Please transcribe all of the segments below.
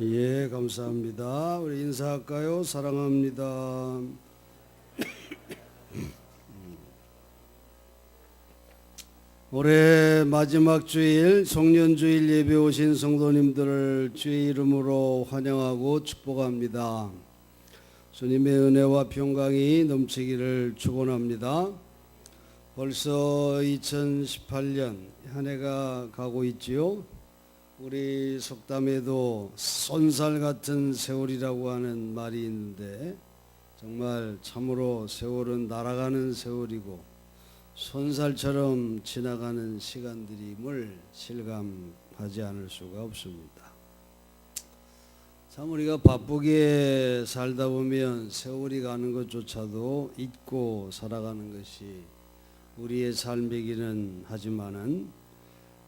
예, 감사합니다. 우리 인사할까요? 사랑합니다. 올해 마지막 주일 송년주일 예배 오신 성도님들을 주의 이름으로 환영하고 축복합니다. 주님의 은혜와 평강이 넘치기를 축원합니다. 벌써 2018년 한 해가 가고 있지요. 우리 속담에도 손살 같은 세월이라고 하는 말이 있는데 정말 참으로 세월은 날아가는 세월이고 손살처럼 지나가는 시간들임을 실감하지 않을 수가 없습니다. 참 우리가 바쁘게 살다 보면 세월이 가는 것조차도 잊고 살아가는 것이 우리의 삶이기는 하지만은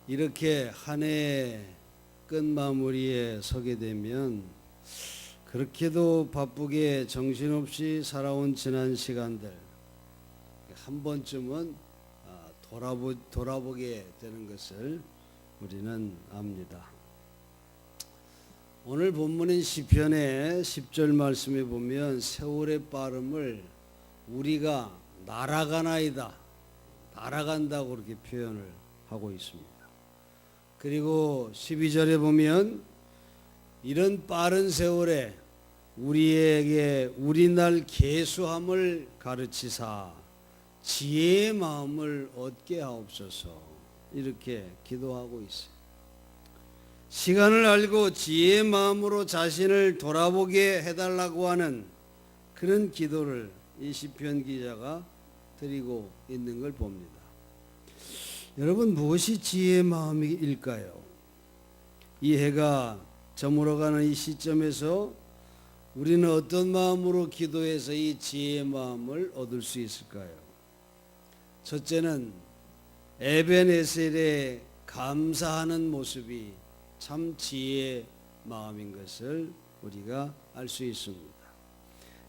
이렇게 한 해 끝 마무리에 서게 되면 그렇게도 바쁘게 정신없이 살아온 지난 시간들 한 번쯤은 아, 돌아보, 돌아보게 되는 것을 우리는 압니다. 오늘 본문인 시편의 10절 말씀에 보면 세월의 빠름을 우리가 날아가나이다. 날아간다고 그렇게 표현을 하고 있습니다. 그리고 12절에 보면 이런 빠른 세월에 우리에게 우리날 계수함을 가르치사 지혜의 마음을 얻게 하옵소서 이렇게 기도하고 있어요. 시간을 알고 지혜의 마음으로 자신을 돌아보게 해달라고 하는 그런 기도를 이 시편 기자가 드리고 있는 걸 봅니다. 여러분 무엇이 지혜의 마음일까요? 이 해가 저물어가는 이 시점에서 우리는 어떤 마음으로 기도해서 이 지혜의 마음을 얻을 수 있을까요? 첫째는 에벤에셀의 감사하는 모습이 참 지혜의 마음인 것을 우리가 알 수 있습니다.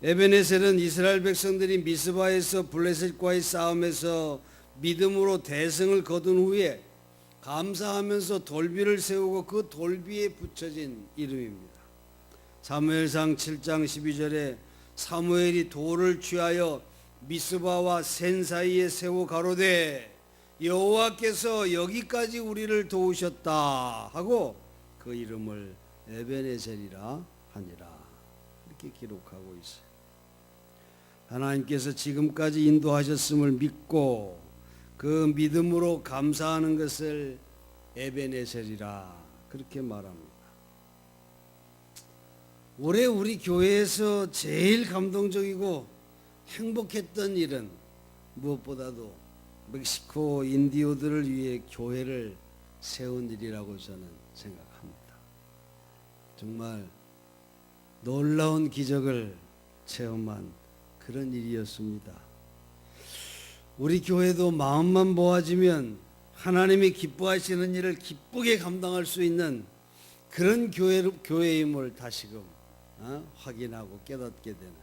에벤에셀은 이스라엘 백성들이 미스바에서 블레셋과의 싸움에서 믿음으로 대승을 거둔 후에 감사하면서 돌비를 세우고 그 돌비에 붙여진 이름입니다. 사무엘상 7장 12절에 사무엘이 돌을 취하여 미스바와 센 사이에 세워 가로되 여호와께서 여기까지 우리를 도우셨다 하고 그 이름을 에베네셀이라 하니라 이렇게 기록하고 있어요. 하나님께서 지금까지 인도하셨음을 믿고 그 믿음으로 감사하는 것을 에베네셀이라 그렇게 말합니다. 올해 우리 교회에서 제일 감동적이고 행복했던 일은 무엇보다도 멕시코 인디오들을 위해 교회를 세운 일이라고 저는 생각합니다. 정말 놀라운 기적을 체험한 그런 일이었습니다. 우리 교회도 마음만 모아지면 하나님이 기뻐하시는 일을 기쁘게 감당할 수 있는 그런 교회, 교회임을 다시금 어? 확인하고 깨닫게 되는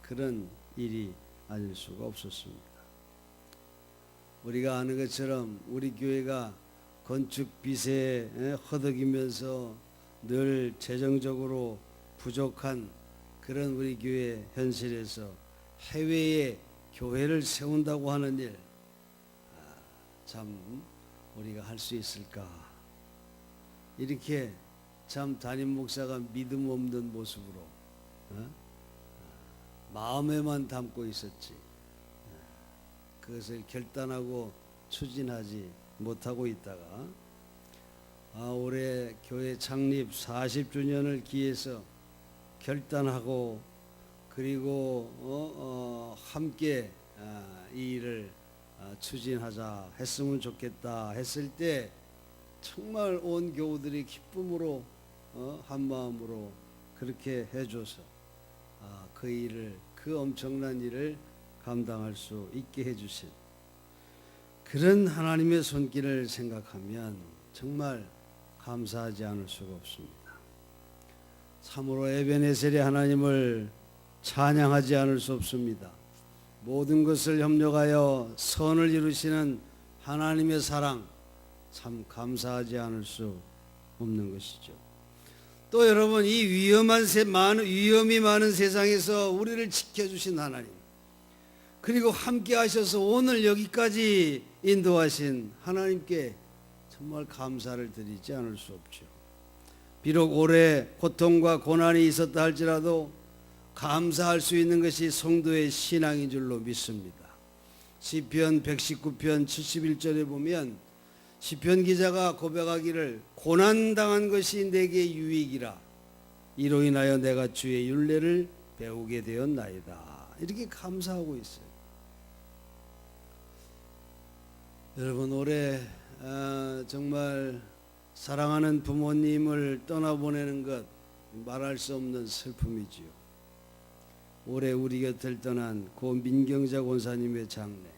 그런 일이 아닐 수가 없었습니다. 우리가 아는 것처럼 우리 교회가 건축 빚에 허덕이면서 늘 재정적으로 부족한 그런 우리 교회 현실에서 해외에 교회를 세운다고 하는 일, 아, 참 우리가 할 수 있을까? 이렇게 참 담임 목사가 믿음 없는 모습으로 어? 마음에만 담고 있었지. 그것을 결단하고 추진하지 못하고 있다가 아, 올해 교회 창립 40주년을 기해서 결단하고 그리고 어, 어, 함께 아, 이 일을 아, 추진하자 했으면 좋겠다 했을 때 정말 온 교우들이 기쁨으로 어, 한 마음으로 그렇게 해줘서 아, 그 일을 그 엄청난 일을 감당할 수 있게 해주신 그런 하나님의 손길을 생각하면 정말 감사하지 않을 수가 없습니다. 참으로 에베네셀의 하나님을 찬양하지 않을 수 없습니다. 모든 것을 협력하여 선을 이루시는 하나님의 사랑 참 감사하지 않을 수 없는 것이죠. 또 여러분 이 위험한 세, 많은 위험이 많은 세상에서 우리를 지켜 주신 하나님 그리고 함께 하셔서 오늘 여기까지 인도하신 하나님께 정말 감사를 드리지 않을 수 없죠. 비록 오래 고통과 고난이 있었다 할지라도 감사할 수 있는 것이 성도의 신앙인 줄로 믿습니다. 시편 119편 71절에 보면 시편 기자가 고백하기를 고난 당한 것이 내게 유익이라 이로 인하여 내가 주의 윤례를 배우게 되었나이다. 이렇게 감사하고 있어요. 여러분 올해 아, 정말 사랑하는 부모님을 떠나보내는 것 말할 수 없는 슬픔이지요. 올해 우리 곁을 떠난 고 민경자 권사님의 장례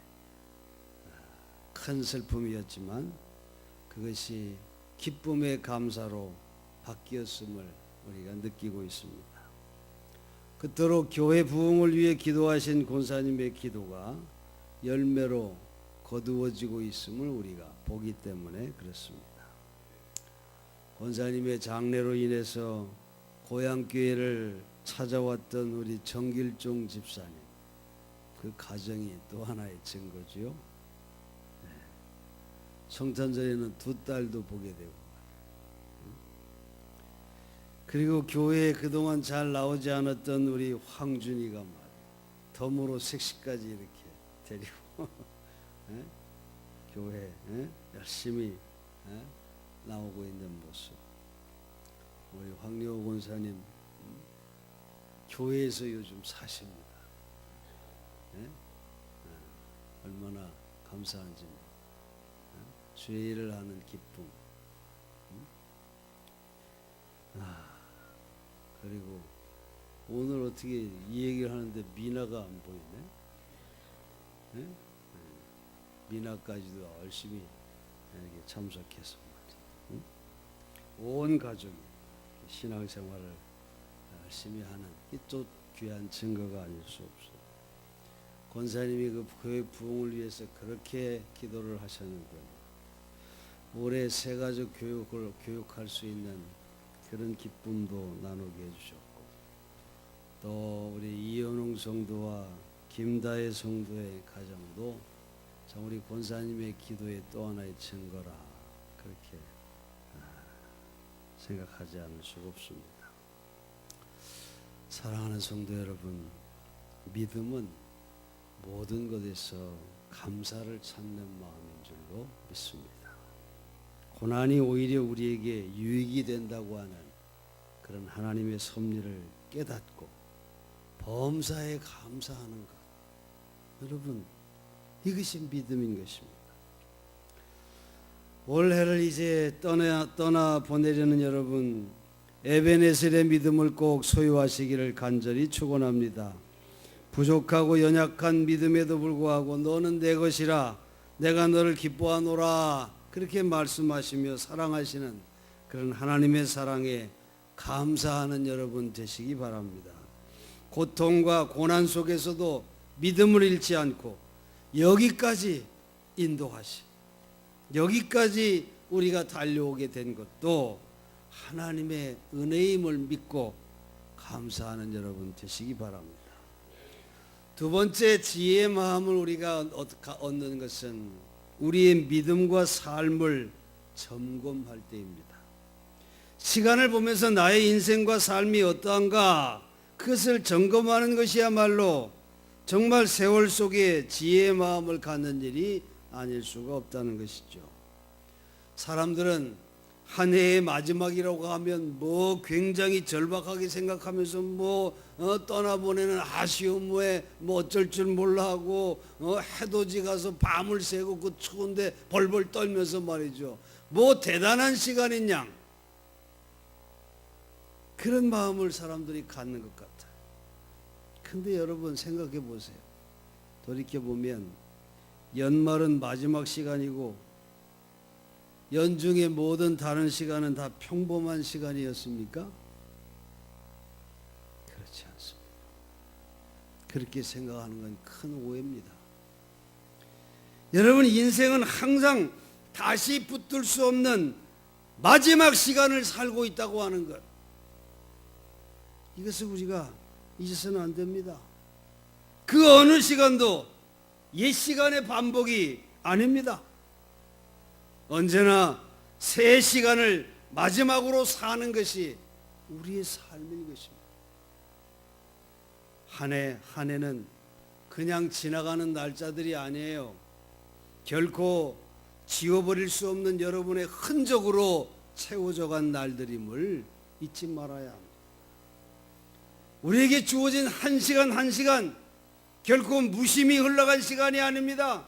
큰 슬픔이었지만 그것이 기쁨의 감사로 바뀌었음을 우리가 느끼고 있습니다. 그토록 교회 부흥을 위해 기도하신 권사님의 기도가 열매로 거두어지고 있음을 우리가 보기 때문에 그렇습니다. 권사님의 장례로 인해서 고향 교회를 찾아왔던 우리 정길종 집사님 그 가정이 또 하나의 증거지요. 네. 성탄절에는 두 딸도 보게 되고 그리고 교회에 그동안 잘 나오지 않았던 우리 황준이가 말 덤으로 색시까지 이렇게 데리고 예? 교회 예? 열심히 예? 나오고 있는 모습 우리 황려호 권사님 음? 교회에서 요즘 사십니다 예? 예, 얼마나 감사한지 예? 주의 하는 기쁨 음? 아, 그리고 오늘 어떻게 이 얘기를 하는데 미나가 안 보이네 예? 예. 미나까지도 열심히 이렇게 말이야. 응? 온 가족이 신앙생활을 열심히 하는 이 또 귀한 증거가 아닐 수 없어. 권사님이 그 교회 부흥을 위해서 그렇게 기도를 하셨는데 올해 새 가족 교육을 교육할 수 있는 그런 기쁨도 나누게 해주셨고 또 우리 이현웅 성도와 김다혜 성도의 가정도 참 우리 권사님의 기도의 또 하나의 증거라 그렇게 아, 생각하지 않을 수가 없습니다. 사랑하는 성도 여러분, 믿음은 모든 것에서 감사를 찾는 마음인 줄로 믿습니다. 고난이 오히려 우리에게 유익이 된다고 하는 그런 하나님의 섭리를 깨닫고 범사에 감사하는 것. 여러분, 이것이 믿음인 것입니다. 올해를 이제 떠나, 떠나 보내려는 여러분, 에베네셀의 믿음을 꼭 소유하시기를 간절히 축원합니다. 부족하고 연약한 믿음에도 불구하고 너는 내 것이라 내가 너를 기뻐하노라 그렇게 말씀하시며 사랑하시는 그런 하나님의 사랑에 감사하는 여러분 되시기 바랍니다. 고통과 고난 속에서도 믿음을 잃지 않고 여기까지 인도하시. 여기까지 우리가 달려오게 된 것도 하나님의 은혜임을 믿고 감사하는 여러분 되시기 바랍니다. 두 번째 지혜의 마음을 우리가 얻는 것은 우리의 믿음과 삶을 점검할 때입니다. 시간을 보면서 나의 인생과 삶이 어떠한가 그것을 점검하는 것이야말로 정말 세월 속에 지혜의 마음을 갖는 일이 아닐 수가 없다는 것이죠. 사람들은 한 해의 마지막이라고 하면 뭐 굉장히 절박하게 생각하면서 뭐 어, 떠나보내는 아쉬움 후에 뭐 어쩔 줄 몰라 하고 어, 해돋이 가서 밤을 새고 그 추운데 벌벌 떨면서 말이죠. 뭐 대단한 시간인 양 그런 마음을 사람들이 갖는 것 같아요. 근데 여러분 생각해 보세요. 돌이켜 보면 연말은 마지막 시간이고 연중의 모든 다른 시간은 다 평범한 시간이었습니까? 그렇지 않습니다. 그렇게 생각하는 건 큰 오해입니다. 여러분 인생은 항상 다시 붙들 수 없는 마지막 시간을 살고 있다고 하는 것. 이것을 우리가 잊어서는 안 됩니다. 그 어느 시간도 옛 시간의 반복이 아닙니다. 언제나 새 시간을 마지막으로 사는 것이 우리의 삶인 것입니다. 한 해 한 해는 그냥 지나가는 날짜들이 아니에요. 결코 지워버릴 수 없는 여러분의 흔적으로 채워져 간 날들임을 잊지 말아야 합니다. 우리에게 주어진 한 시간 한 시간 결코 무심히 흘러간 시간이 아닙니다.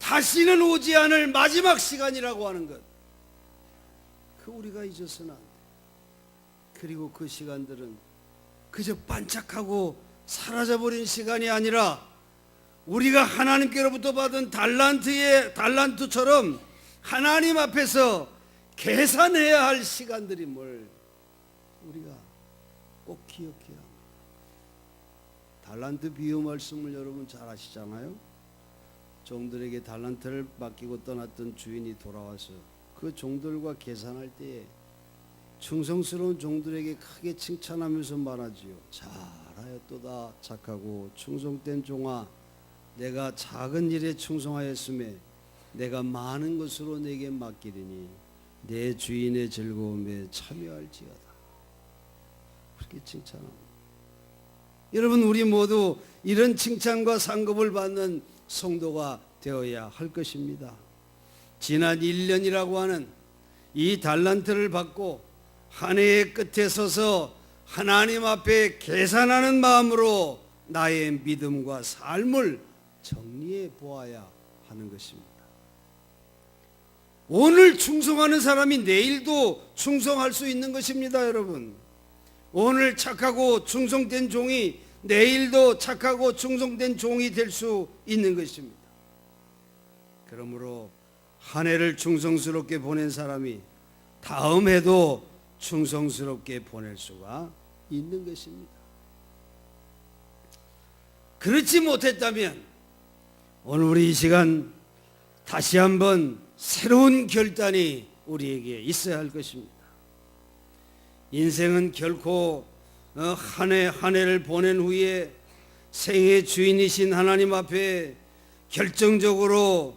다시는 오지 않을 마지막 시간이라고 하는 것. 그 우리가 잊어서는 안 돼. 그리고 그 시간들은 그저 반짝하고 사라져버린 시간이 아니라 우리가 하나님께로부터 받은 달란트의 달란트처럼 하나님 앞에서 계산해야 할 시간들임을 우리가 꼭 기억해야 합니다. 달란트 비유 말씀을 여러분 잘 아시잖아요. 종들에게 달란트를 맡기고 떠났던 주인이 돌아와서 그 종들과 계산할 때에 충성스러운 종들에게 크게 칭찬하면서 말하지요. 잘하였도다 착하고 충성된 종아 내가 작은 일에 충성하였음에 내가 많은 것으로 내게 맡기리니 내 주인의 즐거움에 참여할지어다. 그렇게 칭찬합니다. 여러분 우리 모두 이런 칭찬과 상급을 받는 성도가 되어야 할 것입니다. 지난 1년이라고 하는 이 달란트를 받고 한 해의 끝에 서서 하나님 앞에 계산하는 마음으로 나의 믿음과 삶을 정리해 보아야 하는 것입니다. 오늘 충성하는 사람이 내일도 충성할 수 있는 것입니다, 여러분. 오늘 착하고 충성된 종이 내일도 착하고 충성된 종이 될 수 있는 것입니다. 그러므로 한 해를 충성스럽게 보낸 사람이 다음 해도 충성스럽게 보낼 수가 있는 것입니다. 그렇지 못했다면 오늘 우리 이 시간 다시 한번 새로운 결단이 우리에게 있어야 할 것입니다. 인생은 결코 어, 한해한 해를 보낸 후에 생의 주인이신 하나님 앞에 결정적으로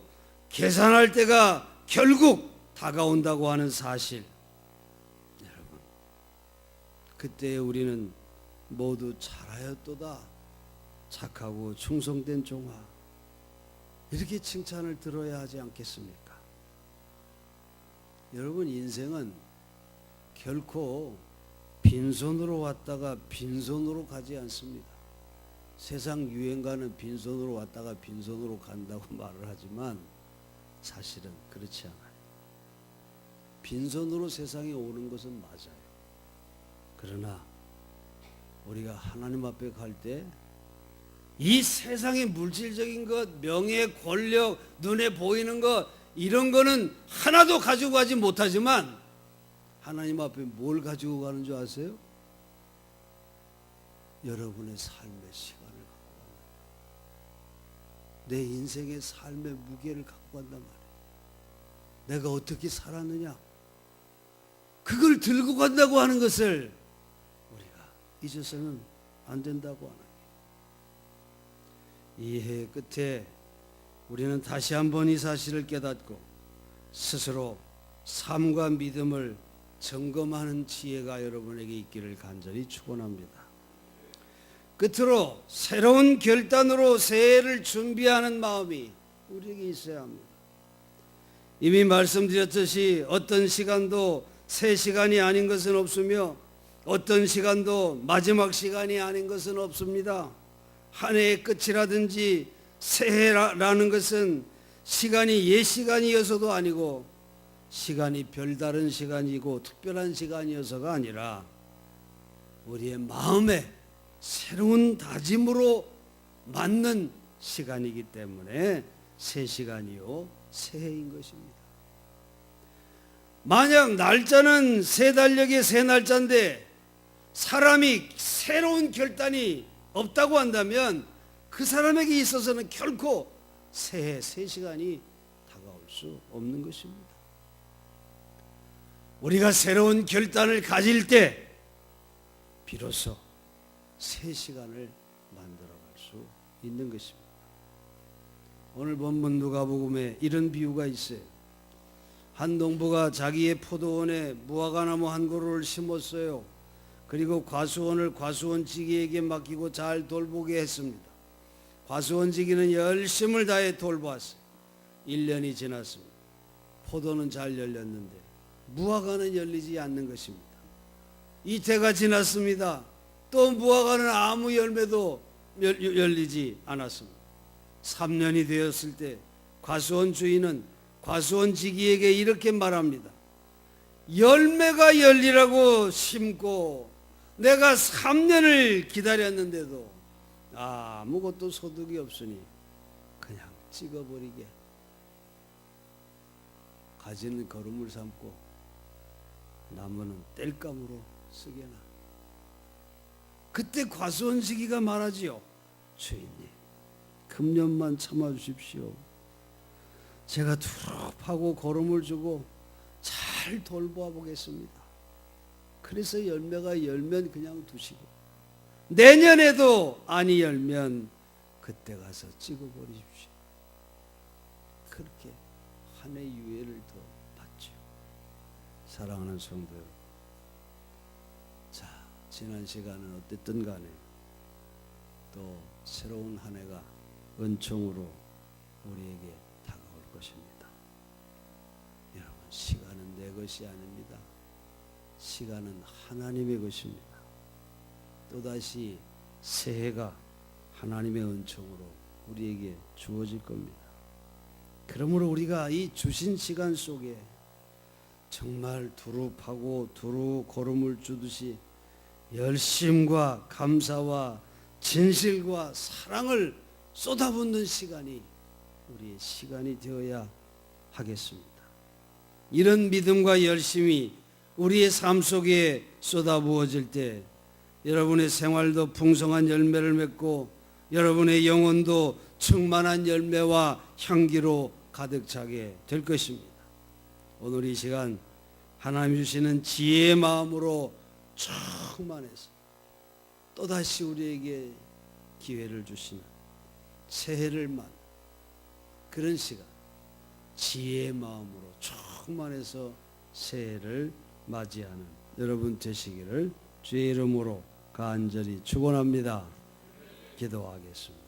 계산할 때가 결국 다가온다고 하는 사실. 여러분, 그때 우리는 모두 잘하였도다. 착하고 충성된 종아. 이렇게 칭찬을 들어야 하지 않겠습니까? 여러분, 인생은 결코 빈손으로 왔다가 빈손으로 가지 않습니다. 세상 유행가는 빈손으로 왔다가 빈손으로 간다고 말을 하지만 사실은 그렇지 않아요. 빈손으로 세상에 오는 것은 맞아요. 그러나 우리가 하나님 앞에 갈 때 이 세상의 물질적인 것, 명예, 권력, 눈에 보이는 것 이런 거는 하나도 가지고 가지 못하지만 하나님 앞에 뭘 가지고 가는 줄 아세요? 여러분의 삶의 시간을 갖고 간다. 내 인생의 삶의 무게를 갖고 간단 말이에요. 내가 어떻게 살았느냐? 그걸 들고 간다고 하는 것을 우리가 잊어서는 안 된다고 하는. 이해 끝에 우리는 다시 한번 이 사실을 깨닫고 스스로 삶과 믿음을 점검하는 지혜가 여러분에게 있기를 간절히 축원합니다. 끝으로 새로운 결단으로 새해를 준비하는 마음이 우리에게 있어야 합니다. 이미 말씀드렸듯이 어떤 시간도 새 시간이 아닌 것은 없으며 어떤 시간도 마지막 시간이 아닌 것은 없습니다. 한 해의 끝이라든지 새해라는 것은 시간이 옛 시간이어서도 아니고 시간이 별다른 시간이고 특별한 시간이어서가 아니라 우리의 마음에 새로운 다짐으로 맞는 시간이기 때문에 새 시간이요 새해인 것입니다. 만약 날짜는 새 달력의 새 날짜인데 사람이 새로운 결단이 없다고 한다면 그 사람에게 있어서는 결코 새해 새 시간이 다가올 수 없는 것입니다. 우리가 새로운 결단을 가질 때 비로소 새 시간을 만들어갈 수 있는 것입니다. 오늘 본문 누가복음에 이런 비유가 있어요. 한 농부가 자기의 포도원에 무화과나무 한 그루를 심었어요. 그리고 과수원을 과수원지기에게 맡기고 잘 돌보게 했습니다. 과수원지기는 열심을 다해 돌보았어요. 1년이 지났습니다. 포도는 잘 열렸는데 무화과는 열리지 않는 것입니다. 이태가 지났습니다. 또 무화과는 아무 열매도 열- 열리지 않았습니다. 3년이 되었을 때 과수원 주인은 과수원 지기에게 이렇게 말합니다. 열매가 열리라고 심고 내가 3년을 기다렸는데도 아무것도 소득이 없으니 그냥 찍어버리게 가지는 거름을 삼고 나무는 땔감으로 쓰게나. 그때 과수원 시기가 말하지요. 주인님 금년만 참아주십시오. 제가 두릅하고 거름을 주고 잘 돌보아 보겠습니다. 그래서 열매가 열면 그냥 두시고 내년에도 아니 열면 그때 가서 찍어버리십시오. 그렇게 한 해 유예를 더 사랑하는 성도 자 지난 시간은 어땠든 간에 또 새로운 한 해가 은총으로 우리에게 다가올 것입니다. 여러분 시간은 내 것이 아닙니다. 시간은 하나님의 것입니다. 또다시 새해가 하나님의 은총으로 우리에게 주어질 겁니다. 그러므로 우리가 이 주신 시간 속에 정말 두루 파고 두루 걸음을 주듯이 열심과 감사와 진실과 사랑을 쏟아붓는 시간이 우리의 시간이 되어야 하겠습니다. 이런 믿음과 열심이 우리의 삶 속에 쏟아부어질 때 여러분의 생활도 풍성한 열매를 맺고 여러분의 영혼도 충만한 열매와 향기로 가득 차게 될 것입니다. 오늘 이 시간 하나님 주시는 지혜의 마음으로 충만해서 또다시 우리에게 기회를 주시는 새해를 만 그런 시간 지혜의 마음으로 충만해서 새해를 맞이하는 여러분 되시기를 주의 이름으로 간절히 축원합니다. 기도하겠습니다.